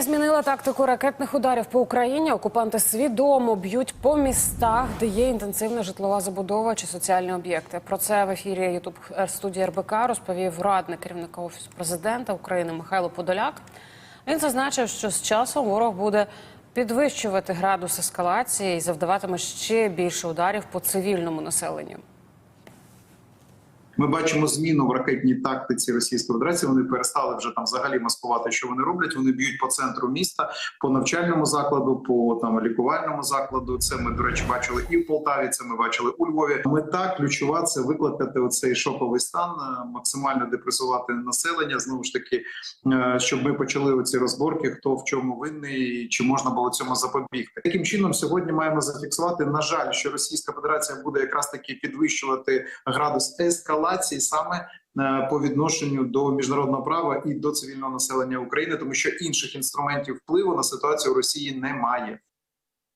Змінила тактику ракетних ударів по Україні. Окупанти свідомо б'ють по містах, де є інтенсивна житлова забудова чи соціальні об'єкти. Про це в ефірі Ютуб студії РБК розповів радник керівника офісу президента України Михайло Подоляк. Він зазначив, що з часом ворог буде підвищувати градус ескалації і завдаватиме ще більше ударів по цивільному населенню. Ми бачимо зміну в ракетній тактиці Російської Федерації. Вони перестали вже там взагалі маскувати, що вони роблять. Вони б'ють по центру міста, по навчальному закладу, по там лікувальному закладу. Це ми до речі бачили і в Полтаві. Це ми бачили у Львові. Мета ключова це викликати оцей шоковий стан, е, максимально депресувати населення. Знову ж таки, е, щоб ми почали оці розборки, хто в чому винний, і чи можна було цьому запобігти. Таким чином, сьогодні маємо зафіксувати. На жаль, що Російська Федерація буде якраз таки підвищувати градус ескалації саме е, по відношенню до міжнародного права і до цивільного населення України, тому що інших інструментів впливу на ситуацію в Росії немає.